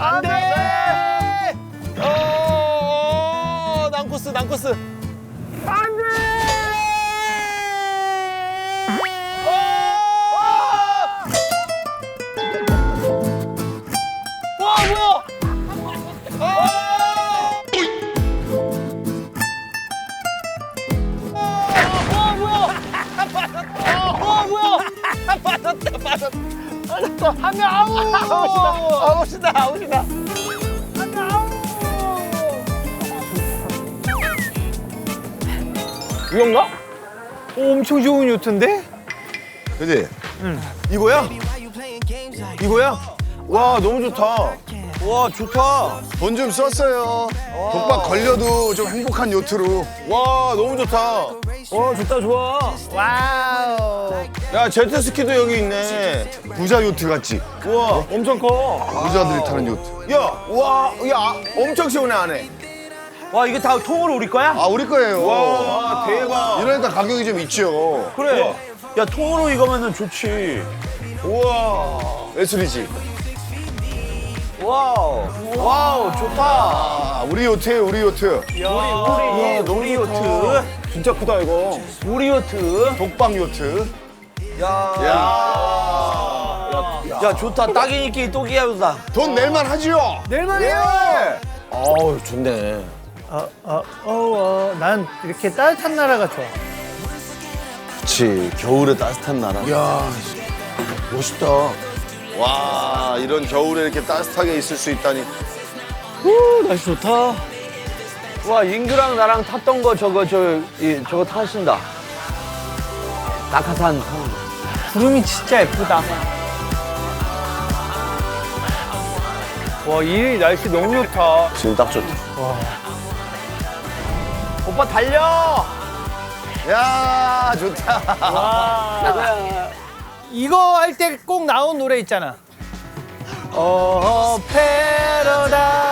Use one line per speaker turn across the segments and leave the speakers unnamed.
안 돼! 어, 난코스, 난코스. 안 돼! 와, 뭐야! 아! 와, 뭐야! 와, 뭐야! 빠졌다, 빠졌다. 빠졌다. 한명 아웃! 아웃이다, 아웃이다. 한명 아웃! 이건가? 오, 엄청 좋은 요트인데?
그지?
이거야? 이거야? 와, 너무 좋다. 와, 좋다.
돈 좀 썼어요. 독박 걸려도 좀 행복한 요트로.
와, 너무 좋다. 와, 좋다, 좋아. 와우. 야, 제트스키도 여기 있네.
부자 요트 같지?
우와, 엄청 커.
부자들이 타는 요트.
야, 와, 야, 엄청 시원해, 안에. 와, 이게 다 통으로 우리 거야?
아, 우리 거예요.
와, 대박.
이러니까 가격이 좀 있죠.
그래. 야, 통으로 이거면은 좋지. 우와.
예술이지.
와우. 와우, 좋다.
아, 우리 요트예요, 우리 요트.
우리, 우리, 우리 요트.
진짜 크다, 이거.
우리 요트.
독박 요트.
야.
야.
야, 좋다. 딱이니까 또 기야보다.
돈 낼만 하지요?
낼만해요. 어우, 좋네.
어, 어, 어, 어, 난 이렇게 따뜻한 나라가 좋아.
그치. 겨울에 따뜻한 나라.
야,
멋있다.
와, 이런 겨울에 이렇게 따뜻하게 있을 수 있다니.
오, 날씨 좋다. 와, 인규랑 나랑 탔던 거 저거, 저, 이, 저거 타신다. 낙하산 타는 거.
구름이 진짜 예쁘다. 와, 이 날씨 너무 좋다.
지금 딱 좋다. 오빠 달려!
야, 좋다.
와. 이거 할 때 꼭 나온 노래 있잖아. 어, 패러다이스.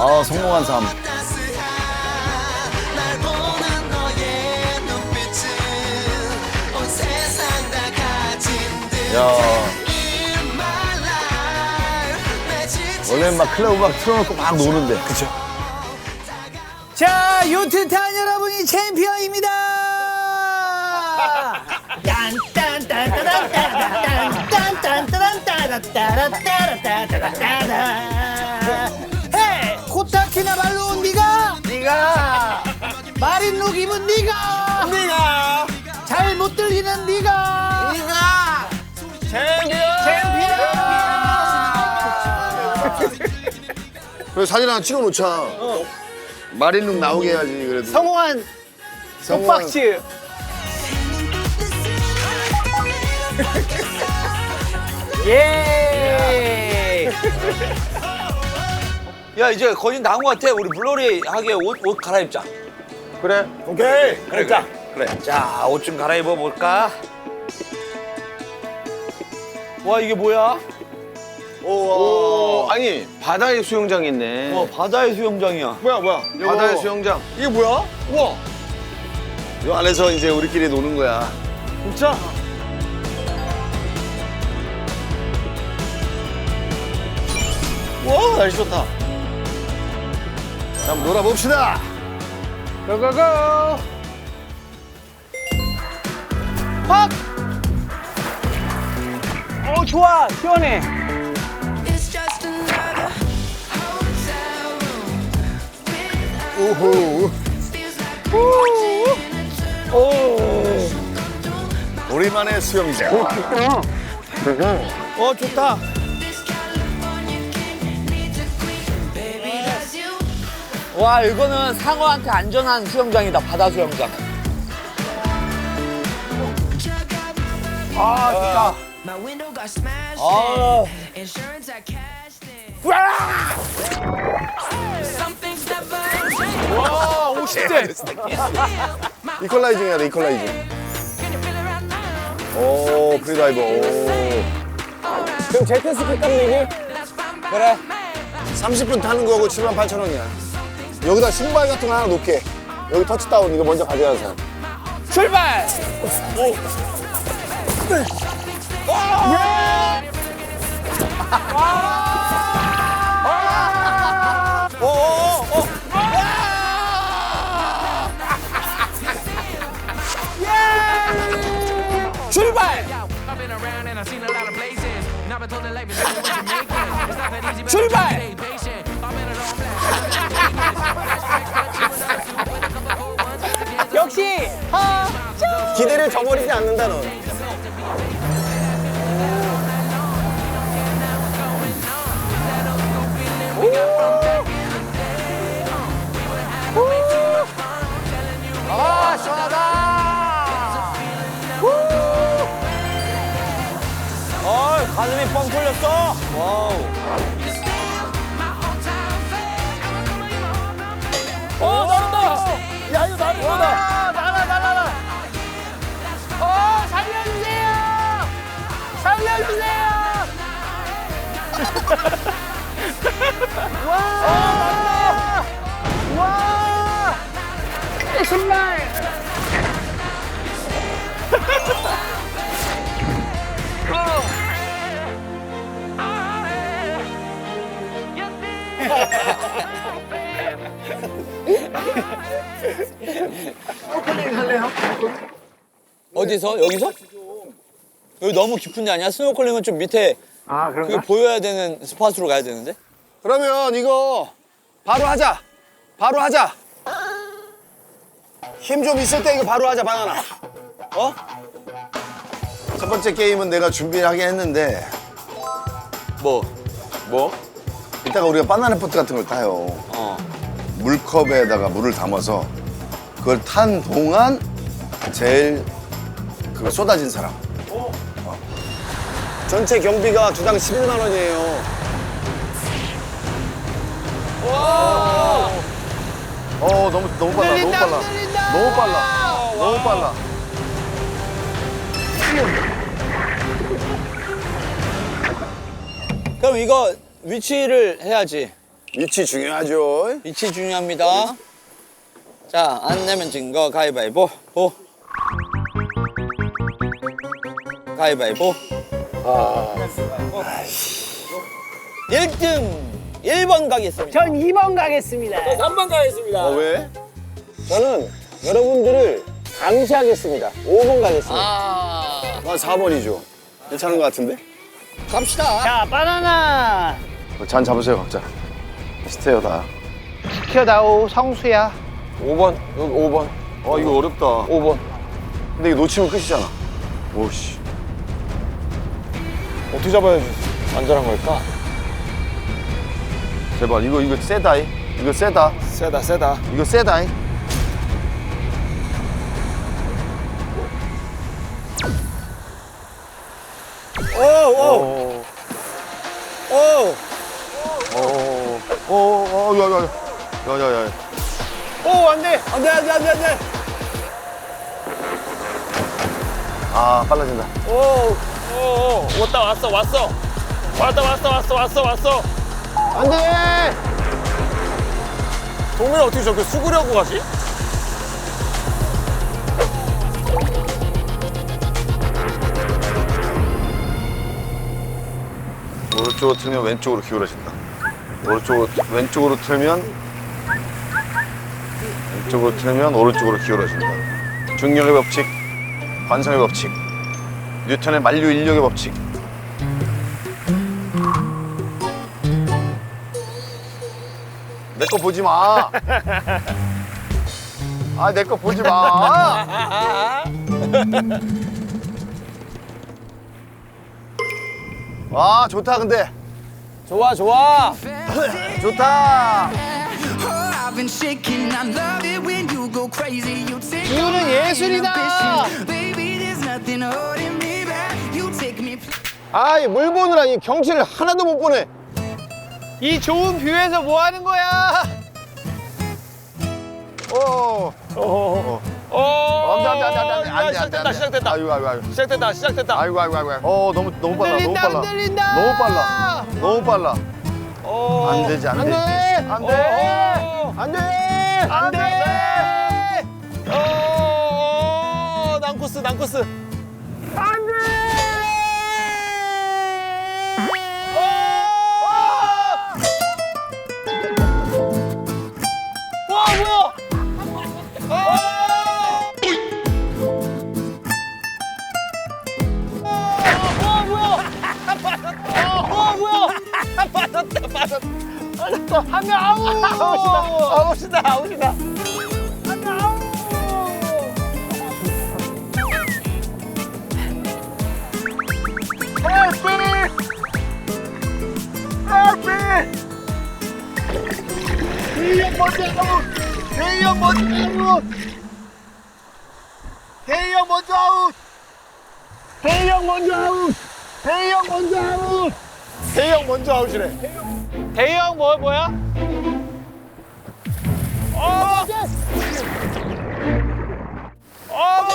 아, 성공한 삶. 야. 원래 막 클럽 음악 틀어놓고 막 노는데. 그쵸.
자, 요트탄 여러분이 챔피언입니다. 코타키나발루 네가
네가.
마린룩 입은 네가.
네가.
잘 못 들리는 네가.
네가. 챔피언
그래 사진 하나 찍어놓자. 마린룩 나오게 해야지 그래도.
성공한
성공한-
독박지 예.
야 이제 거의 나온 것 같아. 우리 물놀이 하게 옷, 옷 갈아입자.
그래 오케이
그래 자 그래. 자 옷 좀 갈아입어 볼까? 와 이게 뭐야?
오, 아니 바다에 수영장 있네
와 바다의 수영장이야.
뭐야 뭐야 바다에 수영장
이게 뭐야? 우와.
이 안에서 이제 우리끼리 노는 거야
진짜
와 날씨 좋다
한번 놀아봅시다.
고고고 팍! 어 좋아 시원해.
오호.
Feels like watching a
우리만의 수영장.
어 좋다
와 이거는 상어한테 안전한 수영장이다. 바다 수영장. 아 좋다.
My window got smashed
아.
in. Insurance I cashed in. Something's never changed.
와 50대
이퀄라이징 해야 돼, 이퀄라이징.
Can you feel it right now?
오, 프리다이버. 오.
그럼 제트스키 딱 얘기
Let's find by
그래.
30분 타는 거고 7만 8천 원이야. 여기다 신발 같은 거 하나 놓게. 여기 터치다운 이거 먼저 가져가는 사람.
출발. 출발!
Around and I've seen a lot black.
역시
기대를 저버리지 않는다 넌.
아 시원하다. 어 가슴이 뻥 뚫렸어. 와우. 어 나른다.
야 이거 나는 거다. 살려주세요. 와. 와. 정말.
어디서 여기서? 여기 너무 깊은 데 아니야? 스노클링은 좀 밑에
아
그게 보여야 되는 스팟으로 가야 되는데?
그러면 이거 바로 하자. 바로 하자. 힘 좀 있을 때 이거 바로 하자 바나나. 어? 첫 번째 게임은 내가 준비하긴 했는데
뭐? 뭐?
이따가 우리가 바나나 포트 같은 걸 타요.
어.
물컵에다가 물을 담아서 그걸 탄 동안 제일 그거 쏟아진 사람. 어. 전체 경비가 주당 11만 원이에요. 어 너무 너무 빨라 너무 빨라 너무 빨라 너무 빨라
그럼 이거 위치를 해야지.
위치 중요하죠.
위치 중요합니다. 자, 안 내면 진거 가위바위보. 보. 가위바위보. 아. 1등 1번 가겠습니다.
전 2번 가겠습니다.
3번 가겠습니다.
어 왜?
저는 여러분들을 감시하겠습니다. 5번 가겠습니다.
아,
난 4번이죠. 괜찮은 것 같은데?
갑시다.
자 바나나
잔 잡으세요 각자. 비슷해요 다.
지켜다오 성수야.
5번. 여기 5번.
어 이거 어렵다.
5번.
근데 이거 놓치면 끝이잖아. 오씨.
어떻게 잡아야지 안전한 걸까?
제발 이거 이거 세다이. 이거 세다.
세다 세다.
이거 세다이.
오. 오.
어, 어, 야, 야, 야, 야, 야.
오 안돼 안돼 안돼 안돼 안돼.
아, 빨라진다.
오. 오. 왔다 왔어 왔어. 왔다 왔어 왔어 왔어 왔어. 안 돼. 동물 어떻게 저렇게 수그려고 가지?
오른쪽으로 틀면 왼쪽으로 기울어진다. 오른쪽으로 왼쪽으로 틀면 왼쪽으로 틀면 오른쪽으로 기울어진다. 중력의 법칙, 관성의 법칙, 뉴턴의 만류 인력의 법칙. 내 거 보지 마. 아, 내 거 보지 마. 아, 좋다, 근데.
좋아, 좋아.
좋다.
Oh, I've been shaking. I love it when you go crazy. You take
이거는 예술이다. 아, 물 보느라 이 경치를 하나도 못 보네.
이 좋은 뷰에서 뭐 하는 거야?
오.
오.
안 돼, 안 돼, 안 돼, 안 돼, 안 돼, 안 돼,
시작됐다,
안 돼.
시작됐다.
아이고, 아이고, 아이고.
시작됐다, 시작됐다.
아이고, 아이고, 아이고. 어, 너무, 너무 빨라, 너무
흔들린다,
빨라.
흔들린다.
너무 빨라. 너무 빨라.
오.
안 되지,
안안
되지.
돼.
안 돼.
오.
안 돼.
안 돼. 오. 난코스, 난코스.
한명 아웃 아웃이다 아웃이다 아웃 헬피 헬피 대형 먼저 아웃 대형 먼저 아웃 대형 먼저 아웃 대형 먼저 아웃 대형 먼저 아웃 대형 먼저 아웃이래 대형 뭐 뭐야? 어! 어!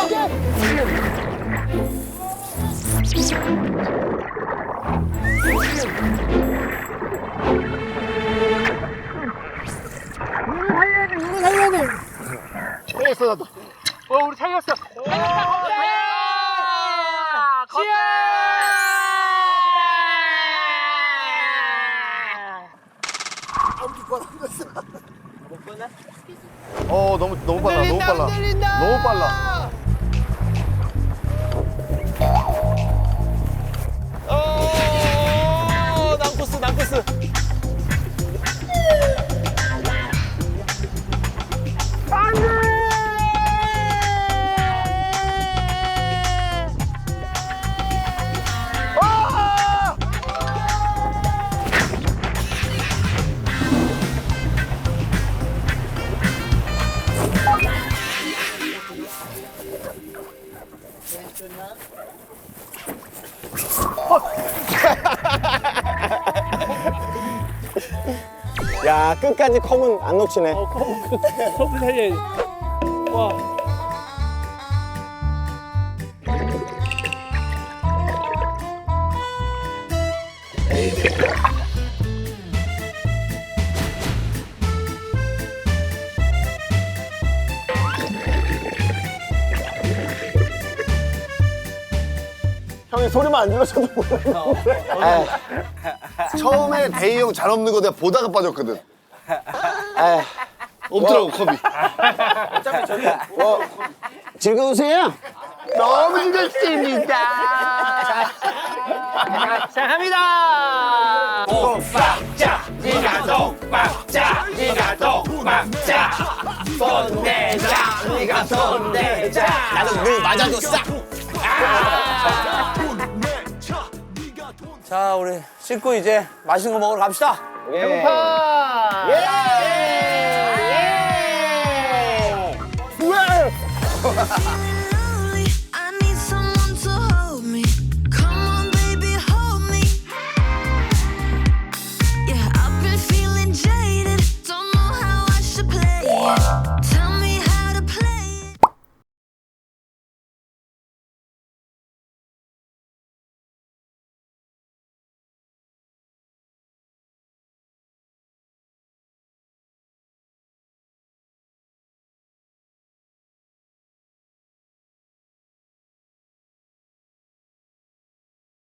살렸어 나도 어 우리 살렸어
어 너무 너무 빨라 너무 빨라. 너무 빨라
야 끝까지 컵은 안 놓치네.
컵을 살려야지. 와.
형이 소리만 안 질러줘도 모르겠는데.
처음에 대희 형 잘 없는 거 내가 보다가 빠졌거든. 없더라고 컵이.
즐거우세요?
너무 즐겁습니다.
시작합니다.
나는 늘 맞아도 싹.
자 우리 씻고 이제 맛있는 거 먹으러 갑시다.
예.